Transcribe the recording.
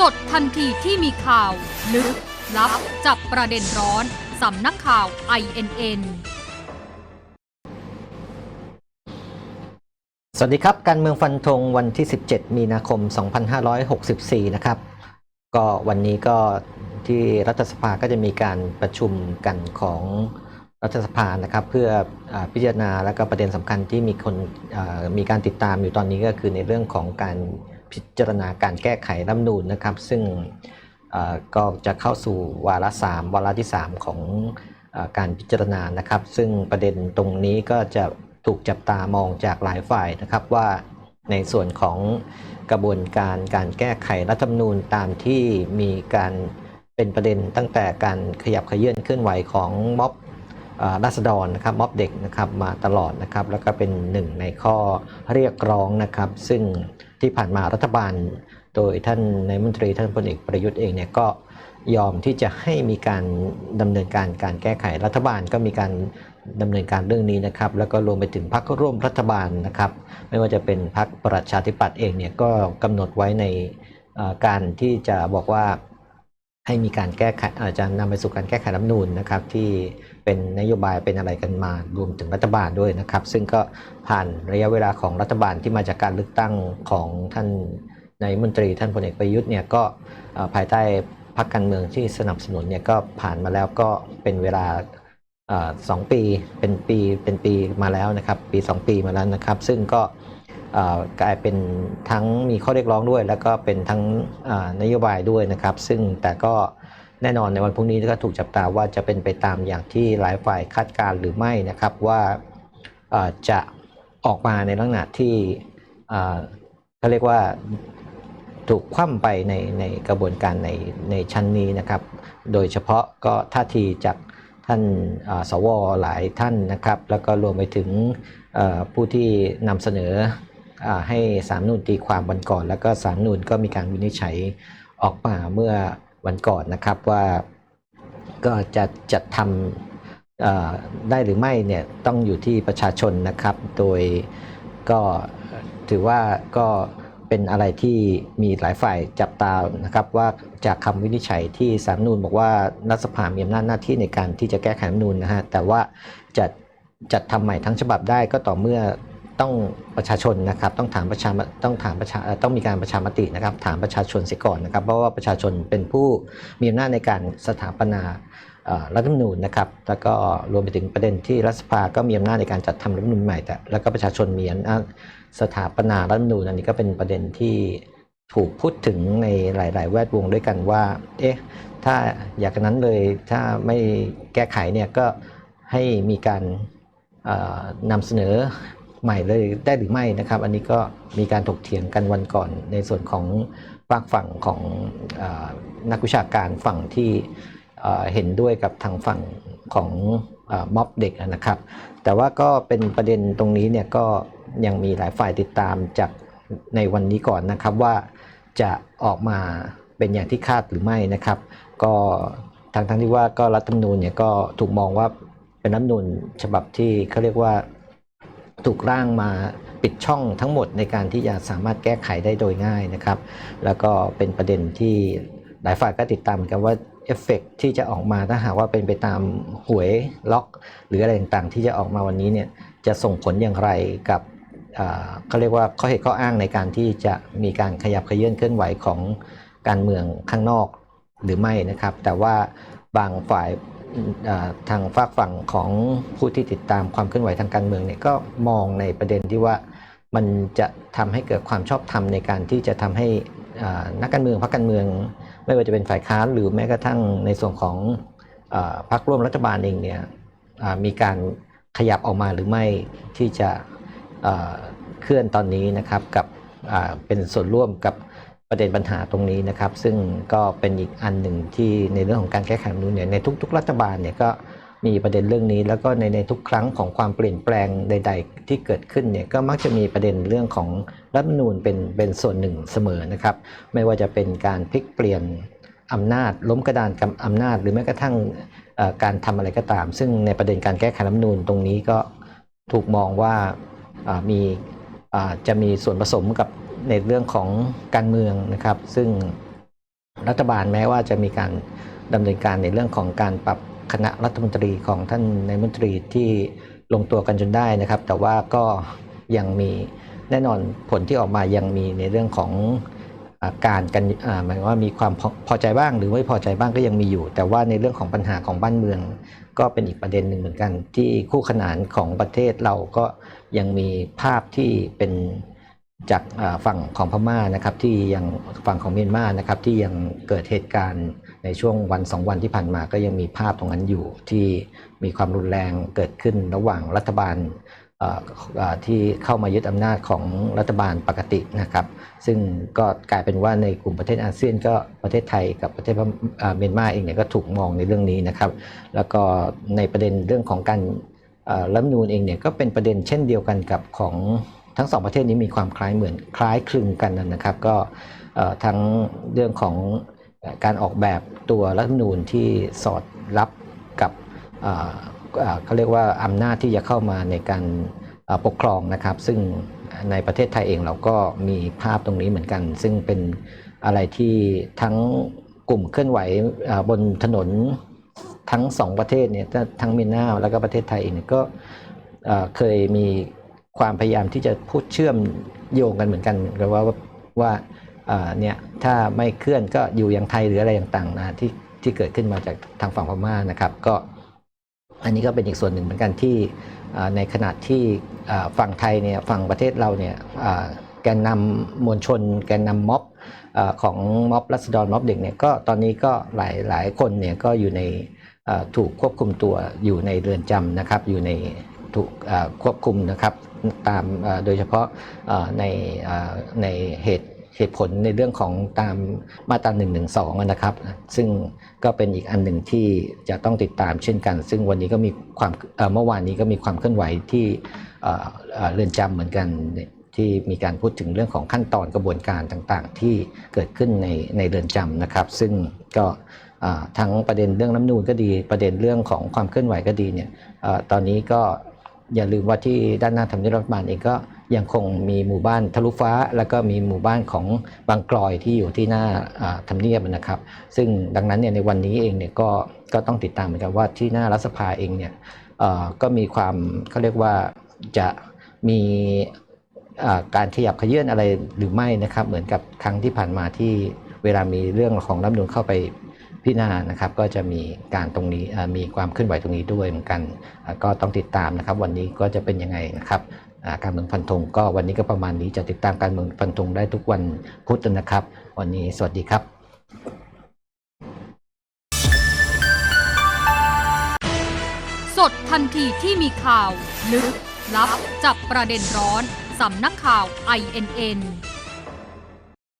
สดทันทีที่มีข่าว ลึก ลับ จับประเด็นร้อน สำนักข่าว INN สวัสดีครับ การเมืองฟันธงวันที่ 17 มีนาคม 2564 นะครับ ก็วันนี้ก็ที่รัฐสภาก็จะมีการประชุมกันของรัฐสภานะครับเพื่ออพิจารณาและก็ประเด็นสำคัญที่มีคนมีการติดตามอยู่ตอนนี้ก็คือในเรื่องของการ พิจารณาการแก้ไขรัฐมนูญนะครับ ซึ่งก็จะเข้าสู่วาระ3วาระที่ 3 ของอการพิจารณานะครับ ซึ่งประเด็นตรงนี้ก็จะถูกจับตามองจากหลายฝ่ายนะครับว่าในส่วนของกระบวนการการแก้ไขรัฐธรรมนูญตามที่มีการเป็นประเด็นตั้งแต่การขยับขยื่นเคลื่อนไหวของม็อบราษฎรนะครับม็อบเด็กนะครับมาตลอดนะครับ แล้วก็เป็นหนึ่งในข้อเรียกร้องนะครับ ซึ่ง ที่ผ่านมารัฐบาล โดยท่านนายมนตรีท่านพลเอกประยุทธ์เองเนี่ยก็ยอมที่จะให้มีการดำเนินการการแก้ไขรัฐบาลก็มีการดำเนินการเรื่องนี้นะครับ แล้วก็รวมไปถึงพรรคร่วมรัฐบาลนะครับ ไม่ว่าจะเป็นพรรคประชาธิปัตย์เองเนี่ยก็กำหนดไว้ในการที่จะบอกว่าให้มีการแก้ไขอาจจะนำไปสู่การแก้ไขรัฐธรรมนูญนะครับที่ เป็นนโยบายเป็นอะไรกันมารวมถึงรัฐบาลด้วยนะครับ ซึ่งก็ผ่านระยะเวลาของรัฐบาลที่มาจากการเลือกตั้งของท่านนายมนตรีท่านพลเอกประยุทธ์เนี่ยก็ภายใต้พรรคการเมืองที่สนับสนุนเนี่ยก็ผ่านมาแล้วก็เป็นเวลาสองปีเป็นปีเป็นปีมาแล้วนะครับ ปี 2 ปีมาแล้วนะครับ ซึ่งก็กลายเป็นทั้งมีข้อเรียกร้องด้วย แล้วก็เป็นทั้งนโยบายด้วยนะครับ ซึ่งแต่ก็ แน่นอนในวันพรุ่งนี้ก็ถูกจับตาว่าจะเป็นไปตามอย่างที่หลายฝ่ายคาดการณ์หรือไม่นะครับว่าจะออกมาในลักษณะที่เขาเรียกว่าถูกคว่ำไปในในกระบวนการในในชั้นนี้นะครับ โดยเฉพาะก็ท่าทีจากท่านาสวหลายท่านนะครับ แล้วก็รวมไปถึงผู้ที่นำเสนออให้สามนูนตีความวันก่อน แล้วก็สามนูนก็มีการวินิจฉัยออกมาเมื่อ วันก่อนนะครับว่าก็จะจัดทำได้หรือไม่เนี่ยต้องอยู่ที่ประชาชนนะครับ โดยก็ถือว่าก็เป็นอะไรที่มีหลายฝ่ายจับตานะครับว่าจากคำวินิจฉัยที่สารฐธรรมนูญบอกว่ารัฐสภามีอำนาจหน้าที่ในการที่จะแก้ไขรัฐนูญนะฮะแต่ว่าจะจัดทำใหม่ทั้งฉบับได้ก็ต่อเมื่อ ต้องประชาชนนะครับต้องถามประชาต้องถามประชาต้องมีการประชามตินะครับ ถามประชาชนเสียก่อนนะครับ เพราะว่าประชาชนเป็นผู้มีอำนาจในการสถาปนารัฐธรรมนูญนะครับ แล้วก็รวมไปถึงประเด็นที่รัฐสภาก็มีอำนาจในการจัดทำรัฐธรรมนูญใหม่แต่แล้วก็ประชาชนมีอำนาจสถาปนารัฐธรรมนูญอันนี้ก็เป็นประเด็นที่ถูกพูดถึงในหลาย ๆ แวดวงด้วยกันว่า เอ๊ะ ถ้าอยากนั้นเลยถ้าไม่แก้ไขเนี่ยก็ให้มีการนำเสนอ ใหม่เลยได้หรือไม่นะครับ อันนี้ก็มีการถกเถียงกันวันก่อนในส่วนของฝากฝั่งของอนักวิชาการฝั่งที่เห็นด้วยกับทางฝั่งของอม็อบเด็กนะครับ แต่ว่าก็เป็นประเด็นตรงนี้เนี่ยก็ยังมีหลายฝ่ายติดตามจากในวันนี้ก่อนนะครับว่าจะออกมาเป็นอย่างที่คาดหรือไม่นะครับ ก็ทางทั้งที่ว่าก็รัฐธรรมนูญเนี่ยก็ถูกมองว่าเป็นรัฐธรรมนูญฉบับที่เขาเรียกว่า ถูกร่างมาปิดช่องทั้งหมดในการที่จะสามารถแก้ไขได้โดยง่ายนะครับ แล้วก็เป็นประเด็นที่หลายฝ่ายก็ติดตามกันว่าเอฟเฟกต์ที่จะออกมาถ้าหากว่าเป็นไปตามหวยล็อก หรืออะไรต่างๆ ที่จะออกมาวันนี้เนี่ยจะส่งผลอย่างไรกับเขาเรียกว่าข้อเหตุข้ออ้างในการที่จะมีการขยับขยื่นเคลื่อนไหวของการเมืองข้างนอกหรือไม่นะครับ แต่ว่าบางฝ่าย ทางฝากฝั่งของผู้ที่ติดตามความเคลื่อนไหวทางการเมืองเนี่ยก็มองในประเด็นที่ว่ามันจะทำให้เกิดความชอบธรรมในการที่จะทำให้นักการเมืองพรรคการเมือง ไม่ว่าจะเป็นฝ่ายค้านหรือแม้กระทั่งในส่วนของอพรรคร่วมรัฐบาลเองเนี่ยมีการขยับออกมาหรือไม่ที่จะเคลื่อนตอนนี้นะครับกับเป็นส่วนร่วมกับ ประเด็นปัญหาตรงนี้นะครับ ซึ่งก็เป็นอีกอันหนึ่งที่ในเรื่องของการแก้ไขรัฐนูญเนี่ยในทุก ๆ รัฐบาลเนี่ยก็มีประเด็นเรื่องนี้แล้วก็ในในทุกครั้งของความเปลี่ยนแปลงใด ๆ ที่เกิดขึ้นเนี่ยก็มักจะมีประเด็นเรื่องของรัฐมนูญเป็นเป็นส่วนหนึ่งเสมอนะครับ ไม่ว่าจะเป็นการพลิกเปลี่ยนอำนาจล้มกระดานกับอำนาจ หรือแม้กระทั่งการทำอะไรก็ตาม ซึ่งในประเด็นการแก้ไขรัฐมนูญตรงนี้ก็ถูกมองว่ามีจะมีส่วนผสมกับ ในเรื่องของการเมืองนะครับ ซึ่งรัฐบาลแม้ว่าจะมีการดำเนินการในเรื่องของการปรับคณะรัฐมนตรีของท่านนายมนตรีที่ลงตัวกันจนได้นะครับ แต่ว่าก็ยังมีแน่นอนผลที่ออกมายังมีในเรื่องของการกันหมายว่ามีความพอพอใจบ้าง หรือไม่พอใจบ้างก็ยังมีอยู่ แต่ว่าในเรื่องของปัญหาของบ้านเมือง ก็เป็นอีกประเด็นหนึ่งเหมือนกัน ที่คู่ขนานของประเทศเราก็ยังมีภาพที่เป็น จากฝั่งของพม่านะครับที่ยังฝั่งของเมียนมานะครับที่ยังเกิดเหตุการณ์ในช่วงวันสองวันที่ผ่านมาก็ยังมีภาพตรงนั้นอยู่ที่มีความรุนแรงเกิดขึ้นระหว่างรัฐบาลที่เข้ามายึดอำนาจของรัฐบาลปกตินะครับ ซึ่งก็กลายเป็นว่าในกลุ่มประเทศอาเซียนก็ประเทศไทยกับประเทศพม่าเมียนมาเองเนี่ยก็ถูกมองในเรื่องนี้นะครับ แล้วก็ในประเด็นเรื่องของการรัฐมนูญเองเนี่ยก็เป็นประเด็นเช่นเดียวกันกับของ ทั้งสองประเทศนี้มีความคล้ายเหมือนคล้ายคลึงกันนะครับ ก็ทั้งเรื่องของการออกแบบตัวรัฐธรรมนูญที่สอดรับกับเขาเรียกว่าอำนาจที่จะเข้ามาในการปกครองนะครับ ซึ่งในประเทศไทยเองเราก็มีภาพตรงนี้เหมือนกัน ซึ่งเป็นอะไรที่ทั้งกลุ่มเคลื่อนไหวบนถนนทั้งสองประเทศเนี่ยทั้งเมียนมาแล้วก็ประเทศไทยเองก็เคยมี ความพยายามที่จะพูดเชื่อมโยงกันเหมือนกันหรือว่าว่าเนี่ยถ้าไม่เคลื่อนก็อยู่อย่างไทยหรืออะไรต่างๆนะที่ที่เกิดขึ้นมาจากทางฝั่งพม่านะครับก็อันนี้ก็เป็นอีกส่วนหนึ่งเหมือนกันที่ในขณะที่ฝั่งไทยเนี่ยฝั่งประเทศเราเนี่ยแกนนำมวลชน แกนนำม็อบของม็อบรัษฎรม็อบเด็กเนี่ยก็ตอนนี้ก็หลายหลายคนเนี่ยก็อยู่ในถูกควบคุมตัวอยู่ในเรือนจำนะครับอยู่ใน ถูกควบคุมนะครับตามโดยเฉพาะในในเหตุเหตุผลในเรื่องของตามมาตรา1นึนะครับ ซึ่งก็เป็นอีกอันหนึ่งที่จะต้องติดตามเช่นกัน ซึ่งวันนี้ก็มีความเมื่อวานนี้ก็มีความเคลื่อนไหวที่เรือนจำเหมือนกันที่มีการพูดถึงเรื่องของขั้นตอนกระบวนการต่างๆ ที่เกิดขึ้นในในเรือนจำนะครับ ซึ่งก็ทั้งประเด็นเรื่องน้ำนูนก็ดีประเด็นเรื่องของความเคลื่อนไหวก็ดีเนี่ยอตอนนี้ก็ อย่าลืมว่าที่ด้านหน้าทำเนียบรัฐบาลเองก็ยังคงมีหมู่บ้านทะลุฟ้า แล้วก็มีหมู่บ้านของบางกลอยที่อยู่ที่หน้าทำเนียบนะครับ ซึ่งดังนั้นเนี่ยในวันนี้เองเนี่ยก็ก็ต้องติดตามเหมือนกันว่าที่หน้ารัฐสภาเองเนี่ยก็มีความเขาเรียกว่าจะมีการขยับขยื่นอะไรหรือไม่นะครับ เหมือนกับครั้งที่ผ่านมาที่เวลามีเรื่องของรัฐมนูลเข้าไป พิจารณานะครับก็จะมีการตรงนี้มีความเคลื่อนไหวตรงนี้ด้วยเหมือนกัน ก็ต้องติดตามนะครับ วันนี้ก็จะเป็นยังไงนะครับการเมืองฟันธงก็วันนี้ก็ประมาณนี้จะติดตามการเมืองฟันธงได้ทุกวันพุธนะครับ วันนี้สวัสดีครับสดทันทีที่มีข่าว ลึก ลับ จับประเด็นร้อน สำนักข่าว INN